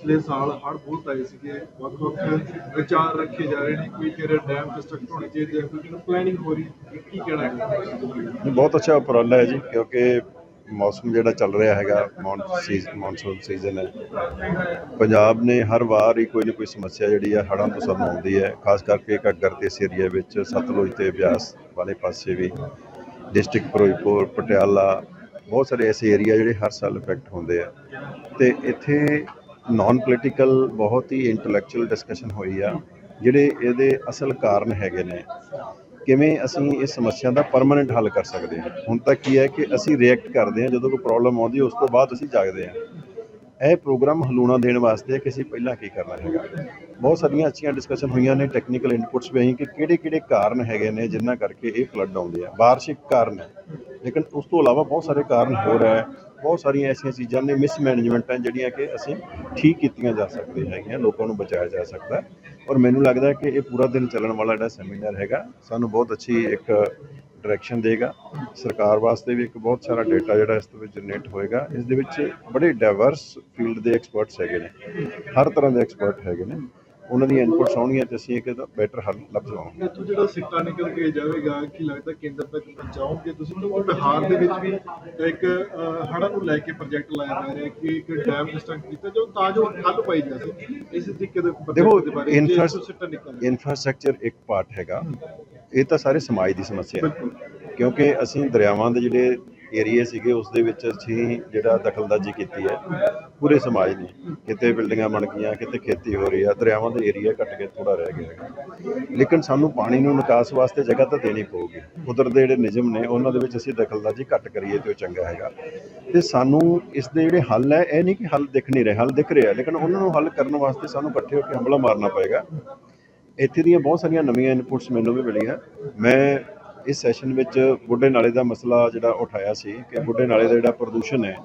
ਪਿਛਲੇ ਸਾਲ ਹੜ੍ਹ ਬਹੁਤ ਆਏ ਸੀਗੇ ਵੱਖ ਵੱਖ ਵਿਚਾਰ ਰੱਖੇ ਜਾ ਰਹੇ ਨੇ, ਕੋਈ ਕਹਿ ਡੈਮ ਕੰਸਟਰਕਟ ਹੋਣੀ ਚਾਹੀਦੀ ਹੈ ਕੋਈ ਕਹਿੰਦਾ ਪਲੈਨਿੰਗ ਹੋ ਰਹੀ ਹੈ ਕੀ ਕਹਿਣਾ ਹੈ? ਬਹੁਤ ਅੱਛਾ ਉਪਰਾਲਾ ਹੈ ਜੀ, ਕਿਉਂਕਿ ਮੌਸਮ ਜਿਹੜਾ ਚੱਲ ਰਿਹਾ ਹੈਗਾ ਮੌਨਸੂਨ ਮੌਨਸੂਨ ਸੀਜ਼ਨ ਹੈ। ਪੰਜਾਬ ਨੇ ਹਰ ਵਾਰ ਹੀ ਕੋਈ ਨਾ ਕੋਈ ਸਮੱਸਿਆ ਜਿਹੜੀ ਹੈ ਹੜ੍ਹਾਂ ਤੋਂ ਸਾਨੂੰ ਆਉਂਦੀ ਹੈ, ਖਾਸ ਕਰਕੇ ਘੱਗਰ ਤੇ ਇਸ ਏਰੀਆ ਵਿੱਚ, ਸਤਲੁਜ ਤੇ ਬਿਆਸ ਵਾਲੇ ਪਾਸੇ ਵੀ ਡਿਸਟ੍ਰਿਕਟ ਫਿਰੋਜ਼ਪੁਰ, ਪਟਿਆਲਾ, ਬਹੁਤ ਸਾਰੇ ਐਸੇ ਏਰੀਆ ਜਿਹੜੇ ਹਰ ਸਾਲ ਇਫੈਕਟ ਹੁੰਦੇ ਆ। ਤੇ ਇੱਥੇ ਨਾਨ ਪੋਲੀਟੀਕਲ ਬਹੁਤ ਹੀ ਇੰਟੈਲੈਕਚੁਅਲ ਡਿਸਕਸ਼ਨ ਹੋਈ ਆ, ਜਿਹੜੇ ਇਹਦੇ ਅਸਲ ਕਾਰਨ ਹੈਗੇ ਨੇ। ਕਿਵੇਂ ਅਸੀਂ ਇਸ ਸਮੱਸਿਆ ਦਾ ਪਰਮਨੈਂਟ ਹੱਲ ਕਰ ਸਕਦੇ ਹਾਂ? ਹੁਣ ਤੱਕ ਕੀ ਹੈ ਕਿ ਅਸੀਂ ਰਿਐਕਟ ਕਰਦੇ ਹਾਂ, ਜਦੋਂ ਕੋਈ ਪ੍ਰੋਬਲਮ ਆਉਂਦੀ ਉਸ ਤੋਂ ਬਾਅਦ ਅਸੀਂ ਜਾਗਦੇ ਹਾਂ। ਇਹ ਪ੍ਰੋਗਰਾਮ ਹਲੂਣਾ ਦੇਣ ਵਾਸਤੇ ਕਿ ਅਸੀਂ ਪਹਿਲਾਂ ਕੀ ਕਰਨਾ ਹੈਗਾ? ਬਹੁਤ ਸਾਰੀਆਂ ਅੱਛੀਆਂ ਡਿਸਕਸ਼ਨ ਹੋਈਆਂ ਨੇ ਟੈਕਨੀਕਲ ਇਨਪੁਟਸ ਵੀ ਆਈ ਕਿ ਕਿਹੜੇ ਕਿਹੜੇ ਕਾਰਨ ਹੈਗੇ ਨੇ ਜਿਨ੍ਹਾਂ ਕਰਕੇ ਇਹ ਫਲੱਡ ਆਉਂਦੇ ਆ। ਵਾਰਸ਼ਿਕ ਕਾਰਨ ਹੈ। ਲੇਕਿਨ ਉਸ ਤੋਂ ਇਲਾਵਾ ਬਹੁਤ ਸਾਰੇ ਕਾਰਨ ਹੋਰ ਹੈ ਬਹੁਤ ਸਾਰੀਆਂ ਐਸੀਆਂ ਚੀਜ਼ਾਂ ਨੇ ਮਿਸਮੈਨੇਜਮੈਂਟਾਂ ਜਿਹੜੀਆਂ ਕਿ ਅਸੀਂ ਠੀਕ ਕੀਤੀਆਂ ਜਾ ਸਕਦੀਆਂ ਹੈਗੀਆਂ, ਲੋਕਾਂ ਨੂੰ ਬਚਾਇਆ ਜਾ ਸਕਦਾ ਔਰ ਮੈਨੂੰ ਲੱਗਦਾ ਕਿ ਇਹ ਪੂਰਾ ਦਿਨ ਚੱਲਣ ਵਾਲਾ ਜਿਹੜਾ ਸੈਮੀਨਾਰ ਹੈਗਾ, ਸਾਨੂੰ ਬਹੁਤ ਅੱਛੀ ਇੱਕ ਡਾਇਰੈਕਸ਼ਨ ਦੇਗਾ। ਸਰਕਾਰ ਵਾਸਤੇ ਵੀ ਇੱਕ ਬਹੁਤ ਸਾਰਾ ਡਾਟਾ ਜਿਹੜਾ ਇਸ ਤੋਂ ਵਿੱਚ ਜਨਰੇਟ ਹੋਏਗਾ। ਇਸ ਦੇ ਵਿੱਚ ਬੜੇ ਡਾਈਵਰਸ ਫੀਲਡ ਦੇ ਐਕਸਪਰਟਸ ਹੈਗੇ ਨੇ। ਹਰ ਤਰ੍ਹਾਂ ਦੇ ਐਕਸਪਰਟ ਹੈਗੇ ਨੇ। ਉਹਨਾਂ ਦੀਆਂ ਇਨਪੁਟਸ ਆਉਣਗੀਆਂ ਤੇ ਅਸੀਂ ਇੱਕ ਬੈਟਰ ਹੱਲ ਲੱਭ ਇੱਥੋਂ ਜਿਹੜਾ ਸਿੱਟਾ ਨਿਕਲ ਕੇ ਜਾਵੇਗਾ ਕੀ ਲੱਗਦਾ ਕੇਂਦਰ ਤੱਕ ਪਹੁੰਚਾਓਗੇ ਤੁਸੀਂ? ਕਿਉਂਕਿ ਬਿਹਾਰ ਦੇ ਵਿੱਚ ਵੀ ਇੱਕ ਹੜ੍ਹਾਂ ਨੂੰ ਲੈ ਕੇ ਪ੍ਰੋਜੈਕਟ ਲਾਇਆ ਜਾ ਰਿਹਾ ਕਿ ਇੱਕ ਡੈਮ ਕੰਸਟਰਕਟ ਕੀਤਾ ਜੋ ਤਾਂ ਜੋ ਹੱਲ ਪਾਈ ਜਾ ਸਕੇ। ਇਸ ਤਰੀਕੇ ਦੇ project ਦੇਖੋ ਦੇ ਬਾਰੇ ਜੇ ਇੱਥੋਂ ਇਨਫਰਾਸ- ਸਿੱਟਾ ਨਿਕਲ ਜਾਵੇ। ਇਨਫਰਾਸਟ੍ਰਕਚਰ ਇੱਕ ਪਾਰਟ ਹੈਗਾ। ਇਹ ਤਾਂ ਸਾਰੇ ਸਮਾਜ ਦੀ ਸਮੱਸਿਆ ਹੈ। ਕਿਉਂਕਿ ਅਸੀਂ ਦਰਿਆਵਾਂ ਦੇ ਜਿਹੜੇ ਏਰੀਏ ਸੀਗੇ ਉਸ ਦੇ ਵਿੱਚ ਅਸੀਂ ਜਿਹੜਾ ਦਖਲਅੰਦਾਜ਼ੀ ਕੀਤੀ ਹੈ, ਪੂਰੇ ਸਮਾਜ ਨੇ। ਕਿਤੇ ਬਿਲਡਿੰਗਾਂ ਬਣ ਗਈਆਂ, ਕਿਤੇ ਖੇਤੀ ਹੋ ਰਹੀ ਹੈ ਦਰਿਆਵਾਂ ਦੇ ਏਰੀਆ ਘਟ ਕੇ ਥੋੜਾ ਰਹਿ ਗਿਆ ਹੈਗਾ। ਲੇਕਿਨ ਸਾਨੂੰ ਪਾਣੀ ਨੂੰ ਨਿਕਾਸ ਵਾਸਤੇ ਜਗ੍ਹਾ ਤਾਂ ਦੇਣੀ ਪਊਗੀ। ਕੁਦਰਤ ਦੇ ਜਿਹੜੇ ਨਿਯਮ ਨੇ, ਉਹਨਾਂ ਦੇ ਵਿੱਚ ਅਸੀਂ ਦਖਲਅੰਦਾਜ਼ੀ ਘੱਟ ਕਰੀਏ ਤੇ ਉਹ ਚੰਗਾ ਹੈਗਾ। ਤੇ ਸਾਨੂੰ ਇਸ ਦੇ ਜਿਹੜੇ ਹੱਲ ਹੈ, ਇਹ ਨਹੀਂ ਕਿ ਹੱਲ ਦਿਖ ਨਹੀਂ ਰਹੇ, ਹੱਲ ਦਿਖ ਰਿਹਾ, ਲੇਕਿਨ ਉਹਨਾਂ ਨੂੰ ਹੱਲ ਕਰਨ ਵਾਸਤੇ ਸਾਨੂੰ ਇਕੱਠੇ ਹੋ ਕੇ ਹਮਲਾ ਮਾਰਨਾ ਪਏਗਾ। ਇੱਥੇ ਦੀਆਂ ਬਹੁਤ ਸਾਰੀਆਂ ਨਵੀਆਂ ਇਨਪੁਟਸ ਮੈਨੂੰ ਵੀ ਮਿਲੀਆਂ। ਮੈਂ ਇਸ ਸੈਸ਼ਨ ਵਿੱਚ ਬੁੱਢੇ ਨਾਲੇ ਦਾ ਮਸਲਾ ਜਿਹੜਾ ਉਠਾਇਆ ਸੀ ਕਿ ਬੁੱਢੇ ਨਾਲੇ ਦਾ ਜਿਹੜਾ ਪ੍ਰਦੂਸ਼ਣ ਹੈ,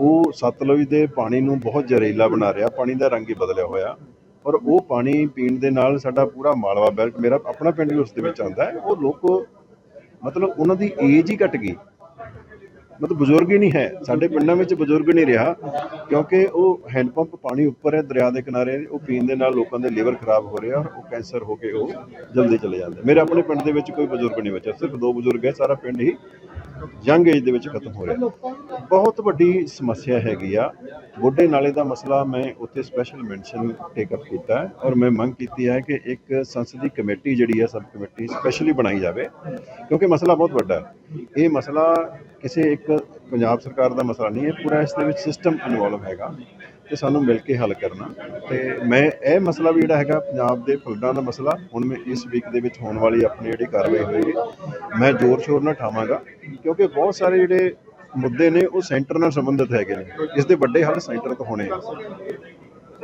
ਉਹ ਸਤਲੁਜ ਦੇ ਪਾਣੀ ਨੂੰ ਬਹੁਤ ਜ਼ਹਿਰੀਲਾ ਬਣਾ ਰਿਹਾ, ਪਾਣੀ ਦਾ ਰੰਗ ਹੀ ਬਦਲਿਆ ਹੋਇਆ। ਔਰ ਉਹ ਪਾਣੀ ਪੀਣ ਦੇ ਨਾਲ ਸਾਡਾ ਪੂਰਾ ਮਾਲਵਾ ਬੈਲਟ ਮੇਰਾ ਆਪਣਾ ਪਿੰਡ ਵੀ ਉਸ ਦੇ ਵਿੱਚ ਆਉਂਦਾ ਹੈ। ਉਹ ਲੋਕ ਮਤਲਬ ਉਹਨਾਂ ਦੀ ਏਜ ਹੀ ਘਟ ਗਈ। ਮਤਲਬ ਬਜ਼ੁਰਗ ਹੀ ਨਹੀਂ ਹੈ। ਸਾਡੇ ਪਿੰਡਾਂ ਵਿੱਚ ਬਜ਼ੁਰਗ ਨਹੀਂ ਰਿਹਾ ਕਿਉਂਕਿ ਉਹ ਹੈਂਡ ਪੰਪ ਪਾਣੀ ਉੱਪਰ ਹੈ, ਦਰਿਆ ਦੇ ਕਿਨਾਰੇ, ਉਹ ਪੀਣ ਦੇ ਨਾਲ ਲੋਕਾਂ ਦੇ ਲੀਵਰ ਖਰਾਬ ਹੋ ਰਿਹਾ ਔਰ ਉਹ ਕੈਂਸਰ ਹੋ ਕੇ ਉਹ ਜਲਦੀ ਚਲੇ ਜਾਂਦੇ। ਮੇਰੇ ਆਪਣੇ ਪਿੰਡ ਦੇ ਵਿੱਚ ਕੋਈ ਬਜ਼ੁਰਗ ਨਹੀਂ ਬਚਿਆ, ਸਿਰਫ ਦੋ ਬਜ਼ੁਰਗ ਹੈ, ਸਾਰਾ ਪਿੰਡ ਹੀ ਯੰਗ ਏਜ ਦੇ ਵਿੱਚ ਖਤਮ ਹੋ ਰਿਹਾ। ਬਹੁਤ ਵੱਡੀ ਸਮੱਸਿਆ ਹੈਗੀ ਆ। ਬੁੱਢੇ ਨਾਲੇ ਦਾ ਮਸਲਾ ਮੈਂ ਉੱਥੇ ਸਪੈਸ਼ਲ ਮੈਂਸ਼ਨ ਟੇਕ ਅਪ ਕੀਤਾ ਔਰ ਮੈਂ ਮੰਗ ਕੀਤੀ ਹੈ ਕਿ ਇੱਕ ਸੰਸਦੀ ਕਮੇਟੀ ਜਿਹੜੀ ਹੈ ਸਬ ਕਮੇਟੀ ਸਪੈਸ਼ਲੀ ਬਣਾਈ ਜਾਵੇ ਕਿਉਂਕਿ ਮਸਲਾ ਬਹੁਤ ਵੱਡਾ ਹੈ। ਇਹ ਮਸਲਾ ਕਿਸੇ ਇੱਕ ਪੰਜਾਬ ਸਰਕਾਰ ਦਾ ਮਸਲਾ ਨਹੀਂ ਹੈ ਪੂਰਾ ਇਸ ਦੇ ਵਿੱਚ ਸਿਸਟਮ ਇਨਵੋਲਵ ਹੈਗਾ ਤੇ ਸਾਨੂੰ ਮਿਲ ਕੇ ਹੱਲ ਕਰਨਾ। ਤੇ ਮੈਂ ਇਹ ਮਸਲਾ ਵੀ ਜਿਹੜਾ ਹੈਗਾ ਪੰਜਾਬ ਦੇ ਫਲੱਡਾਂ ਦਾ ਮਸਲਾ ਹੁਣ ਮੈਂ ਇਸ ਵੀਕ ਦੇ ਵਿੱਚ ਹੋਣ ਵਾਲੀ ਆਪਣੀ ਜਿਹੜੀ ਕਾਰਵਾਈ ਹੋਏਗੀ ਮੈਂ ਜ਼ੋਰ ਸ਼ੋਰ ਨਾਲ ਠਾਵਾਂਗਾ ਕਿਉਂਕਿ ਬਹੁਤ ਸਾਰੇ ਜਿਹੜੇ ਮੁੱਦੇ ਨੇ ਉਹ ਸੈਂਟਰ ਨਾਲ ਸੰਬੰਧਿਤ ਹੈਗੇ ਨੇ। ਇਸ ਦੇ ਵੱਡੇ ਹੱਲ ਸੈਂਟਰ ਤੋਂ ਹੋਣੇ ਆ।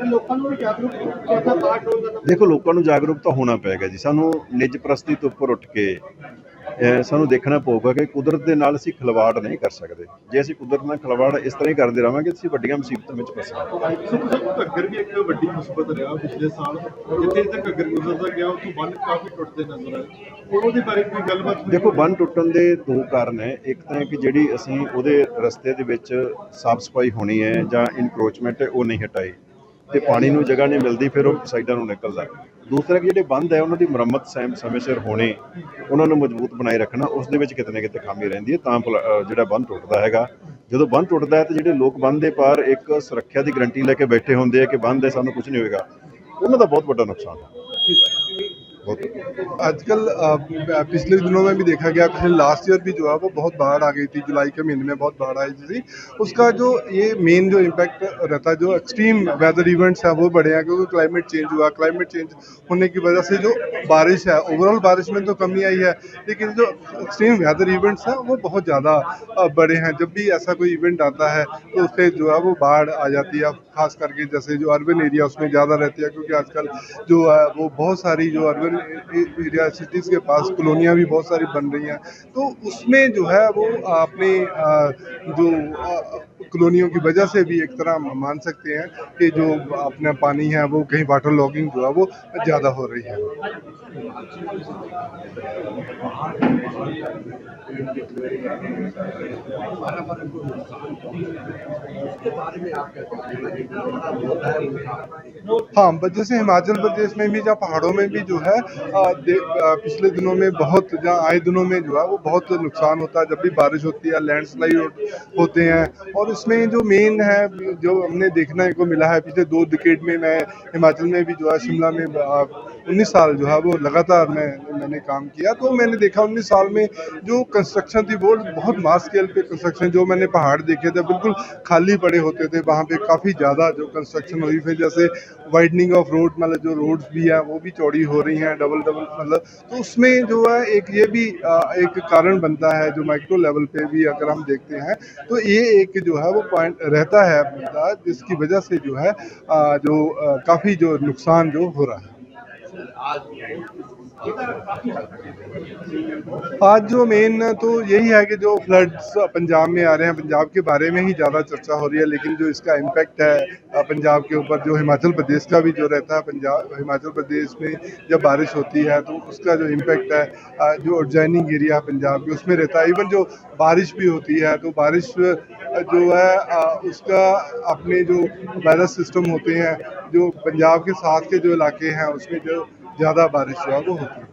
ਲੋਕਾਂ ਨੂੰ ਜਾਗਰੂਕ ਦੇਖੋ ਲੋਕਾਂ ਨੂੰ ਜਾਗਰੂਕ ਤਾਂ ਹੋਣਾ ਪਏਗਾ ਜੀ। ਸਾਨੂੰ ਨਿੱਜ ਪ੍ਰਸਤੀ ਤੋਂ ਉੱਪਰ ਉੱਠ ਕੇ ਸਾਨੂੰ ਦੇਖਣਾ ਪਊਗਾ ਕਿ ਕੁਦਰਤ ਦੇ ਨਾਲ ਅਸੀਂ ਖਿਲਵਾੜ ਨਹੀਂ ਕਰ ਸਕਦੇ। ਜੇ ਅਸੀਂ ਕੁਦਰਤ ਨਾਲ ਖਿਲਵਾੜ ਇਸ ਤਰ੍ਹਾਂ ਹੀ ਕਰਦੇ ਰਹਾਂਗੇ ਅਸੀਂ ਵੱਡੀਆਂ ਮੁਸੀਬਤਾਂ ਵਿੱਚ ਫਸਾਂਗੇ ਘੱਗਰ ਵੀ ਇੱਕ ਵੱਡੀ ਮੁਸੀਬਤ ਰਿਹਾ ਪਿਛਲੇ ਸਾਲ। ਜਿੱਥੇ ਜਿੱਥੇ ਘੱਗਰ ਗੁਜ਼ਰਦਾ ਗਿਆ ਉੱਥੋਂ ਬੰਨ ਕਾਫੀ ਟੁੱਟਦੇ ਨਜ਼ਰ ਆਏ। ਉਹਦੇ ਬਾਰੇ ਕੋਈ ਗੱਲਬਾਤ? ਦੇਖੋ ਬੰਨ ਟੁੱਟਣ ਦੇ ਦੋ ਕਾਰਨ ਹੈ। ਇੱਕ ਤਾਂ ਕਿ ਜਿਹੜੀ ਅਸੀਂ ਉਹਦੇ ਰਸਤੇ ਦੇ ਵਿੱਚ ਸਾਫ਼ ਸਫ਼ਾਈ ਹੋਣੀ ਹੈ ਜਾਂ ਇਨਕਰੋਚਮੈਂਟ ਹੈ ਉਹ ਨਹੀਂ ਹਟਾਈ। ਤੇ ਪਾਣੀ ਨੂੰ ਜਗ੍ਹਾ ਨਹੀਂ ਮਿਲਦੀ, ਫਿਰ ਉਹ ਸਾਈਡਾਂ ਨੂੰ ਨਿਕਲਦਾ ਦੂਸਰਾ ਕਿ ਜਿਹੜੇ ਬੰਦ ਹੈ, ਉਹਨਾਂ ਦੀ ਮੁਰੰਮਤ ਸੈਮ ਸਮੇਂ ਸਿਰ ਹੋਣੀ, ਉਹਨਾਂ ਨੂੰ ਮਜ਼ਬੂਤ ਬਣਾਈ ਰੱਖਣਾ, ਉਸ ਦੇ ਵਿੱਚ ਕਿਤੇ ਨਾ ਕਿਤੇ ਖਾਮੀ ਰਹਿੰਦੀ ਹੈ, ਤਾਂ ਪਲ- ਜਿਹੜਾ ਬੰਦ ਟੁੱਟਦਾ ਹੈਗਾ। ਜਦੋਂ ਬੰਦ ਟੁੱਟਦਾ ਹੈ, ਤੇ ਜਿਹੜੇ ਲੋਕ ਬੰਦ ਦੇ ਪਾਰ ਇੱਕ ਸੁਰੱਖਿਆ ਦੀ ਗਰੰਟੀ ਲੈ ਕੇ ਬੈਠੇ ਹੁੰਦੇ ਆ ਕਿ ਬੰਦ ਹੈ, ਸਾਨੂੰ ਕੁਝ ਨਹੀਂ ਹੋਏਗਾ। ਉਹਨਾਂ ਦਾ ਬਹੁਤ ਵੱਡਾ ਨੁਕਸਾਨ ਹੈ। बहुत आजकल पिछले दिनों में भी देखा गया, पिछले लास्ट ईयर भी जो है, वो बहुत बाढ़ आ गई थी, जुलाई के महीने में बहुत बाढ़ आई थी। उसका जो ये मेन जो इम्पैक्ट रहता है, जो एक्सट्रीम वेदर इवेंट्स है, वो बढ़े हैं, क्योंकि क्लाइमेट चेंज हुआ। क्लाइमेट चेंज होने की वजह से जो बारिश है ओवरऑल बारिश में तो कमी आई है, लेकिन जो एक्सट्रीम वेदर इवेंट्स हैं, वो बहुत ज़्यादा बड़े हैं। जब भी ऐसा कोई इवेंट आता है तो उससे जो है, वो बाढ़ आ जाती है। खास करके जैसे जो अर्बन एरिया उसमें ज़्यादा रहती है, क्योंकि आजकल जो है, वो बहुत सारी जो अर्बन एरिया सिटीज़ के पास कॉलोनियाँ भी बहुत सारी बन रही हैं। तो उसमें जो है, वो अपने जो कॉलोनियों की वजह से भी एक तरह मान सकते हैं कि जो अपना पानी है, वो कहीं वाटर लॉगिंग जो है, वो ज़्यादा हो रही है। हाँ जैसे हिमाचल प्रदेश में भी जहाँ पहाड़ों में भी जो है पिछले दिनों में बहुत जहाँ आए दिनों में जो है, वो बहुत नुकसान होता है। जब भी बारिश होती है लैंडस्लाइड होते हैं, और उसमें जो मेन है जो हमने देखने को मिला है पिछले दो डिकेड में मैं हिमाचल में भी जो है शिमला में उन्नीस साल जो है वो लगातार मैं, मैंने काम किया। तो मैंने देखा उन्नीस साल में जो कंस्ट्रक्शन थी, वो बहुत मास स्केल पे कंस्ट्रक्शन जो मैंने पहाड़ देखे थे, बिल्कुल खाली पड़े होते थे। वहाँ पे काफ़ी ज़्यादा जो कंस्ट्रक्शन हुई फिर जैसे वाइडनिंग ऑफ़ रोड मतलब जो रोड्स भी हैं, वो भी चौड़ी हो रही हैं डबल डबल मतलब। तो उसमें जो है, एक ये भी एक कारण बनता है जो माइक्रो लेवल पे भी अगर हम देखते हैं तो ये एक जो है वो पॉइंट रहता है, जिसकी वजह से जो है जो काफ़ी जो नुकसान जो हो रहा है। आज जो मेन तो यही है कि जो फ्लड्स पंजाब में आ रहे हैं, पंजाब के बारे में ही ज़्यादा चर्चा हो रही है, लेकिन जो इसका इम्पैक्ट है पंजाब के ऊपर, जो हिमाचल प्रदेश का भी जो रहता है, पंजाब, हिमाचल प्रदेश में जब बारिश होती है तो उसका जो इम्पैक्ट है जो उज्जैनिंग एरिया है पंजाब के, उसमें रहता है। इवन जो बारिश भी होती है तो बारिश जो है उसका अपने जो वेदर सिस्टम होते हैं, जो पंजाब के साथ के जो इलाके हैं, उसमें जो ज़्यादा बारिश जो है वो होती है